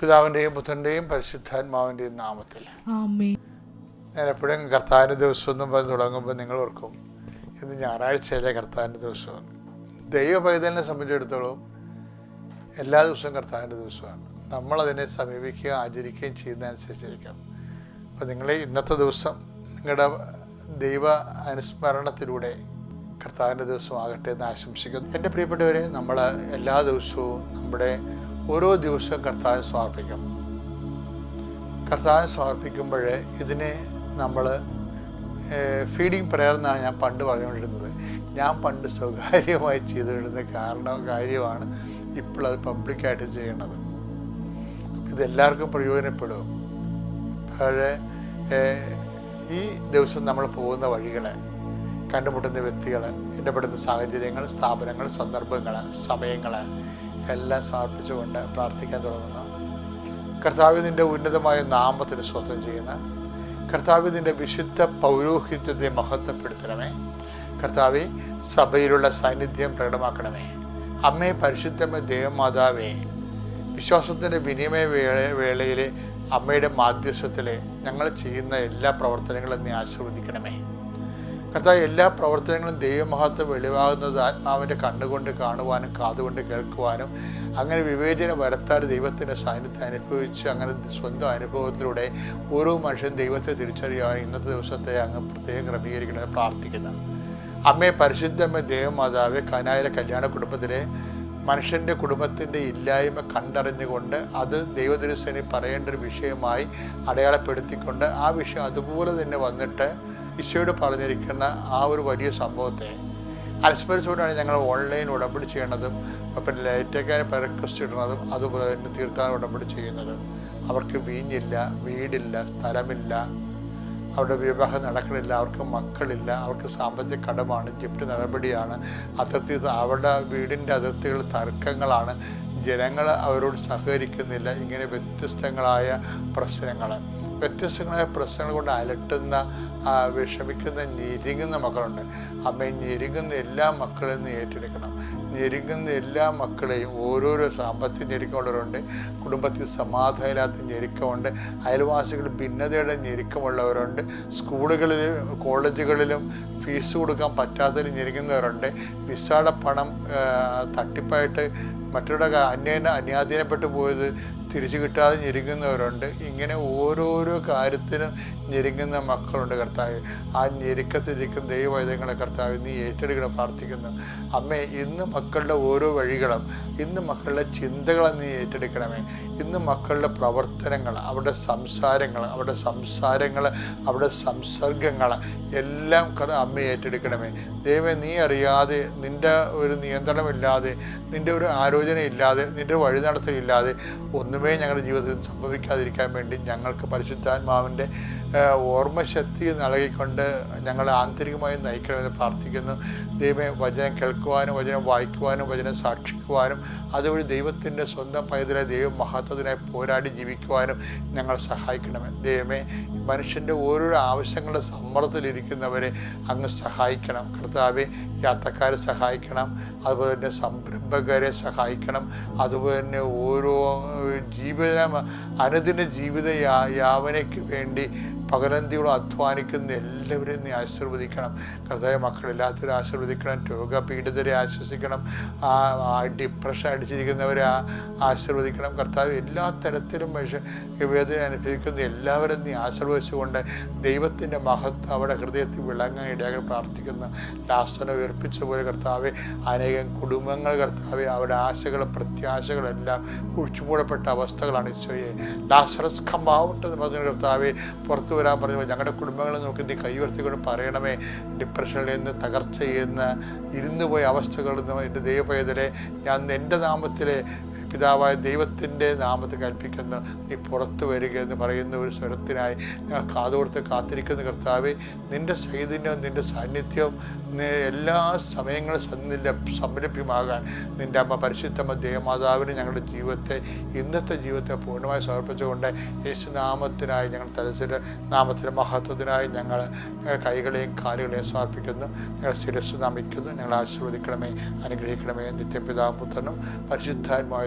പിതാവിന്റെയും പുത്രന്റെയും പരിശുദ്ധാത്മാവിന്റെയും നാമത്തിൽ. ഞാൻ എപ്പോഴും കർത്താവിന്റെ ദിവസം എന്നും പറഞ്ഞ് തുടങ്ങുമ്പോൾ നിങ്ങൾ ഓർക്കും ഇന്ന് ഞായറാഴ്ചയിലെ കർത്താവിന്റെ ദിവസമാണ് ദൈവ പൈതലിനെ സംബന്ധിച്ചിടത്തോളം എല്ലാ ദിവസവും കർത്താവിന്റെ ദിവസമാണ്. നമ്മളതിനെ സമീപിക്കുകയും ആചരിക്കുകയും ചെയ്യുന്നതനുസരിച്ചിരിക്കാം. അപ്പോൾ നിങ്ങൾ ഇന്നത്തെ ദിവസം നിങ്ങളുടെ ദൈവ അനുസ്മരണത്തിലൂടെ കർത്താവിന്റെ ദിവസമാകട്ടെ എന്ന് ആശംസിക്കുന്നു. എന്റെ പ്രിയപ്പെട്ടവരെ നമ്മൾ എല്ലാ ദിവസവും നമ്മുടെ ഓരോ ദിവസവും കർത്താവിന് സമർപ്പിക്കും. കർത്താവിന് സമർപ്പിക്കുമ്പോൾ ഇതിനെ നമ്മൾ ഫീഡിങ് പ്രയർ എന്നാണ് ഞാൻ പണ്ട് പറഞ്ഞുകൊണ്ടിരുന്നത്. ഞാൻ പണ്ട് സ്വകാര്യമായി ചെയ്തുകൊണ്ടിരുന്ന കാരണം കാര്യമാണ് ഇപ്പോൾ പബ്ലിക്കായിട്ട് ചെയ്യണത്. ഇതെല്ലാവർക്കും പ്രയോജനപ്പെടും. പക്ഷേ ഈ ദിവസം നമ്മൾ പോകുന്ന വഴികളെ കണ്ടുമുട്ടുന്ന വ്യക്തികൾ ഇടപെടുന്ന സാഹചര്യങ്ങൾ സ്ഥാപനങ്ങൾ സന്ദർഭങ്ങൾ സമയങ്ങൾ എല്ലാം സമർപ്പിച്ചുകൊണ്ട് പ്രാർത്ഥിക്കാൻ തുടങ്ങുന്നു. കർത്താവ് നിന്റെ ഉന്നതമായ നാമത്തിന് സ്വന്തം ചെയ്യുന്ന. കർത്താവ് നിന്റെ വിശുദ്ധ പൗരോഹിത്യത്തെ മഹത്വപ്പെടുത്തണമേ. കർത്താവെ സഭയിലുള്ള സാന്നിധ്യം പ്രകടമാക്കണമേ. അമ്മേ പരിശുദ്ധമേ ദേവമാതാവേ വിശ്വാസത്തിന്റെ വിനിമയ വേള വേളയിലെ അമ്മയുടെ മാധ്യസ്ഥത്തിൽ ഞങ്ങൾ ചെയ്യുന്ന എല്ലാ പ്രവർത്തനങ്ങളും നീ ആശീർവദിക്കണമേ. കർത്താവ് എല്ലാ പ്രവർത്തനങ്ങളും ദൈവമഹത്വം വെളിവാകുന്നത് ആത്മാവിന്റെ കണ്ണുകൊണ്ട് കാണുവാനും കാതുകൊണ്ട് കേൾക്കുവാനും അങ്ങനെ വിവേചനം വരുത്താതെ ദൈവത്തിന്റെ സാന്നിധ്യം അനുഭവിച്ച് അങ്ങനെ സ്വന്തം അനുഭവത്തിലൂടെ ഓരോ മനുഷ്യൻ ദൈവത്തെ തിരിച്ചറിയാൻ ഇന്നത്തെ ദിവസത്തെ അങ്ങ് പ്രത്യേകം ക്രമീകരിക്കണമെന്ന് പ്രാർത്ഥിക്കുന്നു. അമ്മയെ പരിശുദ്ധമ്മ ദേവമാതാവ് കനായിലെ കല്യാണ കുടുംബത്തിലെ മനുഷ്യന്റെ കുടുംബത്തിന്റെ ഇല്ലായ്മ കണ്ടറിഞ്ഞുകൊണ്ട് അത് ദൈവദിവസേന പറയേണ്ട ഒരു വിഷയമായി അടയാളപ്പെടുത്തിക്കൊണ്ട് ആ വിഷയം അതുപോലെ തന്നെ വന്നിട്ട് ഈശോയോട് പറഞ്ഞിരിക്കുന്ന ആ ഒരു വലിയ സംഭവത്തെ അനുസ്മരിച്ചുകൊണ്ടാണ് ഞങ്ങൾ ഓൺലൈൻ ഉടമ്പടി ചെയ്യണതും പിന്നെ ലൈറ്റേക്കാരെ റിക്വസ്റ്റ് ഇടുന്നതും അതുപോലെ തന്നെ തീർത്ഥാടന ഉടമ്പടി ചെയ്യുന്നതും. അവർക്ക് വീഞ്ഞില്ല വീടില്ല സ്ഥലമില്ല. അവരുടെ വിവാഹം നടക്കണില്ല അവർക്ക് മക്കളില്ല അവർക്ക് സാമ്പത്തിക കടമാണ് ജപ്തി നടപടിയാണ് അതിർത്തി അവരുടെ വീടിന്റെ അതിർത്തികൾ തർക്കങ്ങളാണ്. ജനങ്ങൾ അവരോട് സഹകരിക്കുന്നില്ല. ഇങ്ങനെ വ്യത്യസ്തങ്ങളായ പ്രശ്നങ്ങൾ. വ്യത്യസ്തങ്ങളായ പ്രശ്നങ്ങൾ കൊണ്ട് അലട്ടുന്ന വിഷമിക്കുന്ന ഞെരുങ്ങുന്ന മക്കളുണ്ട്. അമ്മ ഞെരുങ്ങുന്ന എല്ലാ മക്കളെയും നീ ഏറ്റെടുക്കണം. ഞെരുങ്ങുന്ന എല്ലാ മക്കളെയും ഓരോരോ സാമ്പത്തിക ഞെരുക്കമുള്ളവരുണ്ട്. കുടുംബത്തിൽ സമാധാനമില്ലാത്ത ഞെരുക്കമുണ്ട്. അയൽവാസികൾ ഭിന്നതയുടെ ഞെരുക്കമുള്ളവരുണ്ട്. സ്കൂളുകളിലും കോളേജുകളിലും ഫീസ് കൊടുക്കാൻ പറ്റാതെ ഞെരുങ്ങുന്നവരുണ്ട് വിസയുടെ പണം തട്ടിപ്പായിട്ട് മറ്റുള്ള അന്യേന അന്യാധീനപ്പെട്ടു പോയത് തിരിച്ചു കിട്ടാതെ ഞെരുങ്ങുന്നവരുണ്ട്. ഇങ്ങനെ ഓരോരോ കാര്യത്തിനും ഞെരുങ്ങുന്ന മക്കളുണ്ട് കർത്താവ്. ആ ഞെരുക്കത്തിരിക്കുന്ന ദൈവവൈദ്യങ്ങളെ കർത്താവ് നീ ഏറ്റെടുക്കണം പ്രാർത്ഥിക്കുന്നു. അമ്മേ ഇന്ന് മക്കളുടെ ഓരോ വഴികളും ഇന്ന് മക്കളുടെ ചിന്തകളെ നീ ഏറ്റെടുക്കണമേ. ഇന്ന് മക്കളുടെ പ്രവർത്തനങ്ങൾ അവരുടെ സംസാരങ്ങൾ അവരുടെ സംസാരങ്ങൾ അവരുടെ സംസർഗങ്ങൾ എല്ലാം അമ്മ ഏറ്റെടുക്കണമേ. ദൈവമേ നീ അറിയാതെ നിന്റെ ഒരു നിയന്ത്രണമില്ലാതെ നിന്റെ ഒരു ആലോചന ഇല്ലാതെ നിന്റെ വഴി നടത്തലില്ലാതെ ഒന്നുമേ ഞങ്ങളുടെ ജീവിതത്തിൽ സംഭവിക്കാതിരിക്കാൻ വേണ്ടി ഞങ്ങൾക്ക് പരിശുദ്ധാത്മാവിന്റെ ഓർമ്മശക്തി നൽകിക്കൊണ്ട് ഞങ്ങളെ ആന്തരികമായി നയിക്കണമെന്ന് പ്രാർത്ഥിക്കുന്നു. ദൈവം വചനം കേൾക്കുവാനും വചനം വായിക്കുവാനും വചനം സാക്ഷിക്കുവാനും അതുവഴി ദൈവത്തിന്റെ സ്വന്തം പൈതലെ ദൈവ മഹത്വത്തിനായി പോരാടി ജീവിക്കുവാനും ഞങ്ങൾ സഹായിക്കണമേ. ദൈവമേ മനുഷ്യന്റെ ഓരോരോ ആവശ്യങ്ങളുടെ സമ്മർദ്ദത്തിലിരിക്കുന്നവരെ അങ്ങ് സഹായിക്കണം. കർത്താവെ യാത്രക്കാരെ സഹായിക്കണം. അതുപോലെ തന്നെ സംരംഭകരെ സഹായിക്കണം. അതുപോലെ തന്നെ ഓരോ ജീവിതം അനുദിന ജീവിത യാവനയ്ക്ക് വേണ്ടി പകലന്തിയോളം അധ്വാനിക്കുന്ന എല്ലാവരെയും നീ ആശീർവദിക്കണം. കർത്താവ് മക്കളില്ലാത്തവരെ ആശീർവദിക്കണം. രോഗപീഡിതരെ ആശ്വസിക്കണം. ആ ഡിപ്രഷൻ അടിച്ചിരിക്കുന്നവരെ ആശീർവദിക്കണം. കർത്താവ് എല്ലാ തരത്തിലും മനുഷ്യ വേദന അനുഭവിക്കുന്ന എല്ലാവരും നീ ആശീർവദിച്ചുകൊണ്ട് ദൈവത്തിന്റെ മഹത്വം അവിടെ ഹൃദയത്തിൽ വിളങ്ങാൻ ഇടയാകാൻ പ്രാർത്ഥിക്കുന്നു. ലാസന ഉയർപ്പിച്ച പോലെ കർത്താവെ അനേകം കുടുംബങ്ങൾ കർത്താവെ അവരുടെ ആശകൾ പ്രത്യാശകളെല്ലാം ഒഴിച്ചുമൂടപ്പെട്ട അവസ്ഥകളാണ് ഈശോയെ. ലാസറസ് കമ്മാവട്ടെ എന്ന് പറഞ്ഞ കർത്താവെ പുറത്തു വരാൻ പറഞ്ഞു. ഞങ്ങളുടെ കുടുംബങ്ങളെ നോക്കി നീ കൈവർത്തിക്കൊണ്ട് പറയണമേ. ഡിപ്രഷനിൽ നിന്ന് തകർച്ചയിൽ നിന്ന് ഇരുന്നു പോയ അവസ്ഥകളിൽ നിന്ന് എന്റെ ദൈവപേതരെ ഞാൻ എന്റെ നാമത്തിലെ പിതാവായ ദൈവത്തിന്റെ നാമത്തെ കൽപ്പിക്കുന്ന നീ പുറത്തു വരിക എന്ന് പറയുന്ന ഒരു സ്വരത്തിനായി ഞാൻ കാതോർത്ത് കാത്തിരിക്കുന്ന കർത്താവെ. നിന്റെ ചൈതന്യവും നിന്റെ സാന്നിധ്യവും എല്ലാ സമയങ്ങളും നിന്റെ സംരഭ്യമാകാൻ നിന്റെ അമ്മ പരിശുദ്ധമ്മ ദേവമാതാവിന് ഞങ്ങളുടെ ജീവിതത്തെ ഇന്നത്തെ ജീവിതത്തെ പൂർണമായി സമർപ്പിച്ചുകൊണ്ട് യേശുനാമത്തിനായി ഞങ്ങൾ തലസ്സിൽ നാമത്തിന്റെ മഹത്വത്തിനായി ഞങ്ങൾ കൈകളെയും കാലുകളെയും സമർപ്പിക്കുന്നു. ഞങ്ങൾ ശിരസ് നമിക്കുന്നു. ഞങ്ങൾ ആശീർവദിക്കണമേ അനുഗ്രഹിക്കണമേ. നിത്യപിതാ പുത്രനും പരിശുദ്ധാത്മായ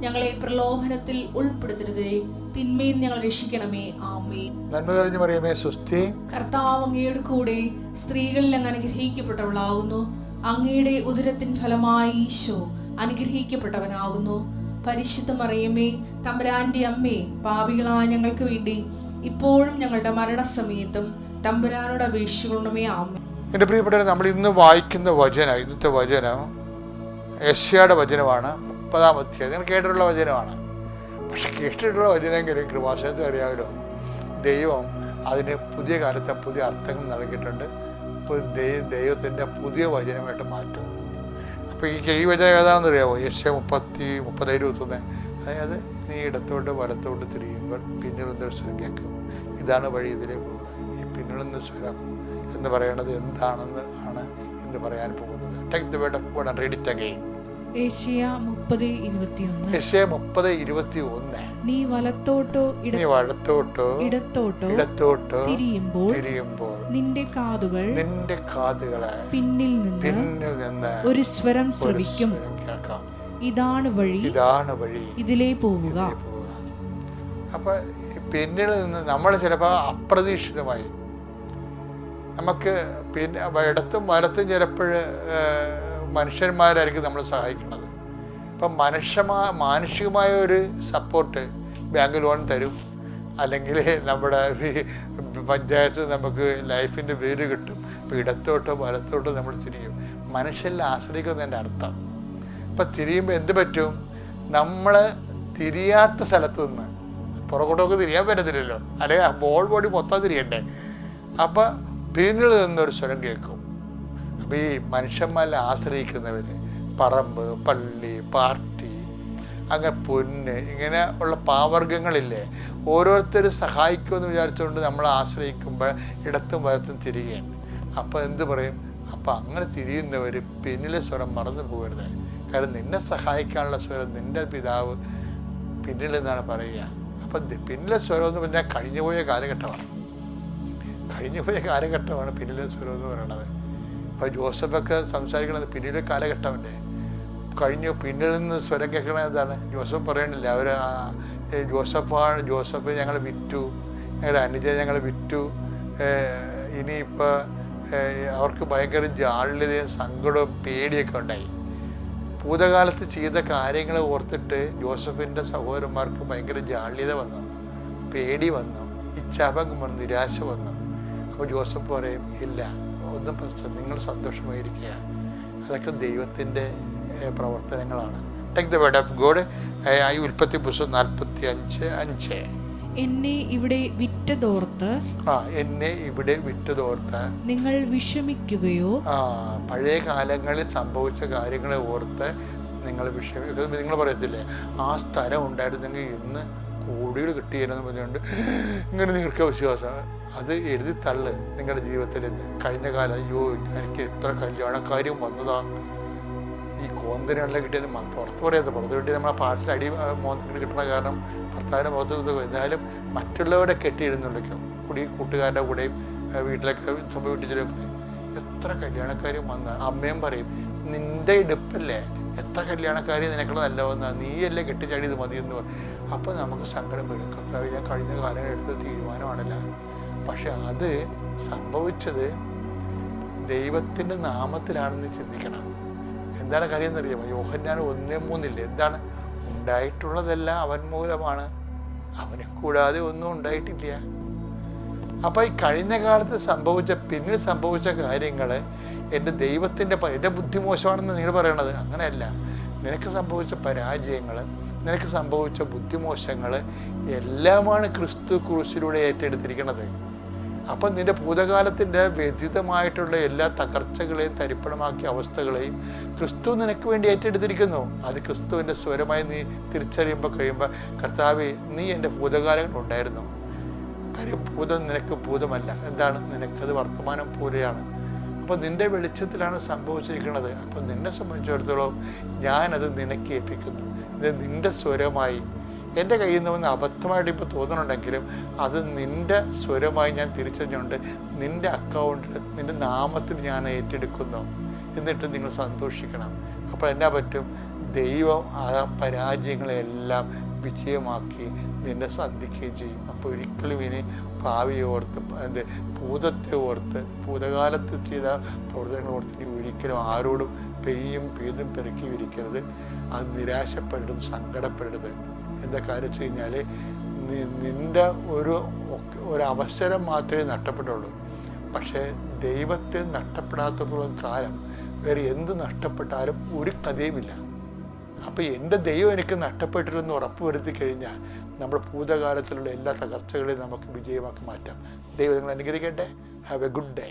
ഞങ്ങളെ പ്രലോഭനത്തിൽ ഉൾപ്പെടുത്തരുതേ. തിന്മയിൽ ഞങ്ങൾ രക്ഷിക്കണമേ. ആമേ നന്മ തെളിഞ്ഞു പറയുമേ സുസ്ഥി കർത്താവ് അങ്ങയുടെ കൂടെ സ്ത്രീകളിൽ അങ്ങ് അനുഗ്രഹിക്കപ്പെട്ടവളാകുന്നു. അങ്ങയുടെ ഉദരത്തിൻ ഫലമായി ഈശോ അനുഗ്രഹിക്കപ്പെട്ടവനാകുന്നു. പരിശുദ്ധ മറിയമേ തമ്പുരാന്റെ അമ്മേ പാവികളായ ഞങ്ങൾക്ക് വേണ്ടി ഇപ്പോഴും ഞങ്ങളുടെ മരണസമയത്തും തമ്പുരാനോട് അപേക്ഷിക്കണമേ. ആമേ എന്റെ പ്രിയപ്പെട്ടവരെ നമ്മൾ ഇന്ന് വായിക്കുന്ന വചന ഇന്നത്തെ വചനം യശയുടെ വചനമാണ്. മുപ്പതാം അധ്യായം കേട്ടിട്ടുള്ള വചനമാണ്. പക്ഷെ കേട്ടിട്ടുള്ള വചനമെങ്കിലും കൃപാശയത്തെ അറിയാമല്ലോ. ദൈവം അതിന് പുതിയ കാലത്തെ പുതിയ അർത്ഥങ്ങൾ നൽകിയിട്ടുണ്ട്. ദൈവത്തിന്റെ പുതിയ വചനമായിട്ട് മാറ്റും. അപ്പോൾ ഈ ഈ വചനം ഏതാണെന്ന് അറിയാമോ? യശ്യ മുപ്പത്തി മുപ്പത് ഇരുപത്തൊന്ന്. അതായത് നീ ഇടത്തോട്ട് വലത്തോട്ട് തിരിയുമ്പോൾ പിന്നീട് സ്വരം കേൾക്കും. ഇതാണ് വഴി ഇതിലേ പോകുക. ഈ പിന്നിലൊന്ന് സ്വരം എന്ന് പറയുന്നത് എന്താണെന്ന് ആണ് ഇന്ന് പറയാൻ പോകുന്നത്. Take the word of God and read it again മുപ്പത് ഇരുപത്തി ഒന്ന് നീ വലത്തോട്ടോ നീ വലത്തോട്ടോ ഇടത്തോട്ടോ ഇടത്തോട്ടോ തിരിയുമ്പോൾ തിരിയുമ്പോൾ നിന്റെ കാതുകൾ നിന്റെ കാതുകളെ പിന്നിൽ നിന്ന് പിന്നിൽ നിന്ന് ഒരു സ്വരം ശ്രവിക്കും. ഇതാണ് വഴി. ഇതാണ് വഴി. ഇതിലേ പോവുക. അപ്പൊ പിന്നിൽ നിന്ന് നമ്മൾ ചിലപ്പോൾ അപ്രതീക്ഷിതമായി നമുക്ക് പിന്നെ ഇടത്തും വലത്തും ചിലപ്പോൾ മനുഷ്യന്മാരായിരിക്കും നമ്മൾ സഹായിക്കുന്നത് ഇപ്പം മനുഷ്യമാ മാനുഷികമായ ഒരു സപ്പോർട്ട് ബാങ്ക് ലോൺ തരും. അല്ലെങ്കിൽ നമ്മുടെ പഞ്ചായത്ത് നമുക്ക് ലൈഫിന്റെ വേര് കിട്ടും. ഇപ്പോൾ ഇടത്തോട്ടോ വലത്തോട്ടോ നമ്മൾ തിരിയും. മനുഷ്യരിൽ ആശ്രയിക്കുന്നതിന്റെ അർത്ഥം. ഇപ്പം തിരിയുമ്പോൾ എന്ത് പറ്റും? നമ്മൾ തിരിയാത്ത സ്ഥലത്ത് നിന്ന് പുറകോട്ടൊക്കെ തിരിയാൻ പറ്റത്തില്ലല്ലോ. അല്ലെങ്കിൽ ബോൾ ബോഡി മൊത്തം തിരിയണ്ടേ? അപ്പം പിന്നിൽ നിന്നൊരു സ്വരം കേൾക്കും. അപ്പോൾ ഈ മനുഷ്യന്മാരെ ആശ്രയിക്കുന്നവർ പറമ്പ് പള്ളി പാർട്ടി അങ്ങനെ പൊന്ന് ഇങ്ങനെ ഉള്ള പാവർഗങ്ങളില്ലേ ഓരോരുത്തർ സഹായിക്കുമെന്ന് വിചാരിച്ചുകൊണ്ട് നമ്മൾ ആശ്രയിക്കുമ്പോൾ ഇടത്തും വലത്തും തിരികെയാണ് അപ്പോൾ എന്ത് പറയും? അപ്പോൾ അങ്ങനെ തിരിയുന്നവർ പിന്നിലെ സ്വരം മറന്നു പോകരുത്. കാരണം നിന്നെ സഹായിക്കാനുള്ള സ്വരം നിന്റെ പിതാവ് പിന്നിലെന്നാണ് പറയുക. അപ്പം പിന്നിലെ സ്വരം എന്ന് പറഞ്ഞാൽ കഴിഞ്ഞുപോയ കാലഘട്ടമാണ്. കഴിഞ്ഞുപോയ കാലഘട്ടമാണ് പിന്നിലെ സ്വരം എന്ന് പറയുന്നത് ഇപ്പോൾ ജോസഫൊക്കെ സംസാരിക്കണത് പിന്നിലെ കാലഘട്ടമല്ലേ? കഴിഞ്ഞു പിന്നിൽ നിന്ന് സ്വരം കേൾക്കണത് എന്താണ്? ജോസഫ് പറയണില്ല അവർ ജോസഫാണ് ജോസഫ് ഞങ്ങൾ വിറ്റു ഞങ്ങളുടെ അനുജ ഞങ്ങൾ വിറ്റു ഇനിയിപ്പോൾ അവർക്ക് ഭയങ്കര ജാള്യതയും സങ്കടവും പേടിയൊക്കെ ഉണ്ടായി. ഭൂതകാലത്ത് ചെയ്ത കാര്യങ്ങൾ ഓർത്തിട്ട് ജോസഫിന്റെ സഹോദരന്മാർക്ക് ഭയങ്കര ജാള്യത വന്നു പേടി വന്നു ഇച്ഛാഭംഗം വന്നു നിരാശ വന്നു. അപ്പോൾ ജോസഫ് പറയും ഇല്ല ഒന്നും പ്രശ്നം നിങ്ങൾ സന്തോഷമായിരിക്കുക. അതൊക്കെ ദൈവത്തിന്റെ പ്രവർത്തനങ്ങളാണ്. Take the word of God ഈ ഉൽപ്പത്തി പുസ്തകം നാൽപ്പത്തി അഞ്ച്. അഞ്ച് എന്നെ ഇവിടെ വിറ്റതോർത്ത് ആ എന്നെ ഇവിടെ വിറ്റതോർത്ത് നിങ്ങൾ വിഷമിക്കുകയോ? ആ പഴയ കാലങ്ങളിൽ സംഭവിച്ച കാര്യങ്ങളെ ഓർത്ത് നിങ്ങൾ വിഷമിക്കുക നിങ്ങൾ പറയത്തില്ലേ? ആ സ്ഥലം ഉണ്ടായിരുന്നെങ്കിൽ ഇന്ന് കോടികൾ കിട്ടിയിരുന്നു പറഞ്ഞുകൊണ്ട് ഇങ്ങനെ ദീർഘവിശ്വാസം വിശ്വാസം. അത് എഴുതി തള്ളു. നിങ്ങളുടെ ജീവിതത്തിൽ കഴിഞ്ഞ കാലം അയ്യോ എനിക്ക് എത്ര കല്യാണക്കാരും വന്നതാ. ഈ കോന്തിനെല്ലാം കിട്ടിയത് പുറത്ത് പറയാത്ത പുറത്ത് കിട്ടിയത് നമ്മളെ പാഴ്സൽ അടി മോന്തിട്ട് കിട്ടണ കാരണം ഭർത്താവിന്റെ മുഖത്ത് എന്നാലും മറ്റുള്ളവരെ കെട്ടിയിരുന്നുള്ളൂ കൂടി കൂട്ടുകാരുടെ കൂടെയും വീട്ടിലൊക്കെ ചുമ വീട്ടിൽ ചെല്ലും എത്ര കല്യാണക്കാരും വന്ന്? അമ്മയും പറയും നിന്റെ ഇടുപ്പല്ലേ? എത്ര കല്യാണക്കാരി നിനക്കുള്ള നല്ലവെന്നാ നീയല്ലേ കെട്ടിച്ചാടിയത് മതി എന്ന് പറയും അപ്പോൾ നമുക്ക് സങ്കടം വരും. കർത്താവ് ഞാൻ കഴിഞ്ഞ കാലം എടുത്ത തീരുമാനമാണല്ല. പക്ഷെ അത് സംഭവിച്ചത് ദൈവത്തിന്റെ നാമത്തിലാണെന്ന് ചിന്തിക്കണം. എന്താണ് കാര്യം എന്നറിയാമോ? യോഹന്നാൻ ഒന്നേ മൂന്നില്ല? എന്താണ്? ഉണ്ടായിട്ടുള്ളതെല്ലാം അവൻ മൂലമാണ്. അവനെ കൂടാതെ ഒന്നും ഉണ്ടായിട്ടില്ല. അപ്പോൾ ഈ കഴിഞ്ഞ കാലത്ത് സംഭവിച്ച പിന്നിൽ സംഭവിച്ച കാര്യങ്ങൾ എന്റെ ദൈവത്തിന്റെ എന്റെ ബുദ്ധി മോശമാണെന്ന് നിങ്ങൾ പറയണത് അങ്ങനെയല്ല. നിനക്ക് സംഭവിച്ച പരാജയങ്ങൾ നിനക്ക് സംഭവിച്ച ബുദ്ധിമോശങ്ങൾ എല്ലാമാണ് ക്രിസ്തു ക്രൂശിലൂടെ ഏറ്റെടുത്തിരിക്കുന്നത് അപ്പം നിന്റെ ഭൂതകാലത്തിന്റെ വ്യതിതമായിട്ടുള്ള എല്ലാ തകർച്ചകളെയും തരിപ്പണമാക്കിയ അവസ്ഥകളെയും ക്രിസ്തു നിനക്ക് വേണ്ടി ഏറ്റെടുത്തിരിക്കുന്നു. അത് ക്രിസ്തുവിന്റെ സ്വരമായി നീ തിരിച്ചറിയുമ്പോൾ കഴിയുമ്പോൾ കർത്താവ് നീ എന്റെ ഭൂതകാലങ്ങൾ ഉണ്ടായിരുന്നു. കാര്യം ഭൂതം നിനക്ക് ഭൂതമല്ല. എന്താണ്? നിനക്കത് വർത്തമാനം പോലെയാണ്. അപ്പോൾ നിന്റെ വെളിച്ചത്തിലാണ് സംഭവിച്ചിരിക്കുന്നത്. അപ്പോൾ നിന്നെ സംബന്ധിച്ചിടത്തോളം ഞാനത് നിനക്ക് ഏൽപ്പിക്കുന്നു. ഇത് നിന്റെ സ്വരമായി എന്റെ കയ്യിൽ നിന്ന് വന്ന് അബദ്ധമായിട്ട് ഇപ്പോൾ തോന്നുന്നുണ്ടെങ്കിലും അത് നിന്റെ സ്വരമായി ഞാൻ തിരിച്ചറിഞ്ഞുകൊണ്ട് നിന്റെ അക്കൗണ്ടിൽ നിന്റെ നാമത്തിൽ ഞാൻ ഏറ്റെടുക്കുന്നു. എന്നിട്ട് നിങ്ങൾ സന്തോഷിക്കണം. അപ്പോൾ എന്നാ പറ്റും? ദൈവം ആ പരാജയങ്ങളെല്ലാം വിജയമാക്കി നിന്നെ സന്ധിക്കുകയും ചെയ്യും. അപ്പോൾ ഒരിക്കലും ഇനി ഭാവിയെ ഓർത്ത് എന്ത് ഭൂതത്തെ ഓർത്ത് ഭൂതകാലത്ത് ചെയ്ത പ്രവർത്തനങ്ങൾ ഓർത്ത് ഇനി ഒരിക്കലും ആരോടും പെയ്യും പെയ്തും പെരുക്കി വിരിക്കരുത്. അത് നിരാശപ്പെടരുത് സങ്കടപ്പെടരുത്. എന്താ കാര്യം വെച്ച് കഴിഞ്ഞാൽ നിന്റെ ഒരു ഒരു അവസരം മാത്രമേ നഷ്ടപ്പെട്ടുള്ളൂ. പക്ഷേ ദൈവത്തെ നഷ്ടപ്പെടാത്തത്തോളം കാലം വേറെ എന്ത് നഷ്ടപ്പെട്ടാലും ഒരു കഥയുമില്ല. അപ്പോൾ എന്റെ ദൈവം എനിക്ക് നഷ്ടപ്പെട്ടില്ലെന്ന് ഉറപ്പ് വരുത്തി കഴിഞ്ഞാൽ നമ്മുടെ ഭൂതകാലത്തിലുള്ള എല്ലാ തകർച്ചകളെയും നമുക്ക് വിജയമാക്കി മാറ്റാം. ദൈവം നിങ്ങൾ അനുഗ്രഹിക്കട്ടെ. Have A good day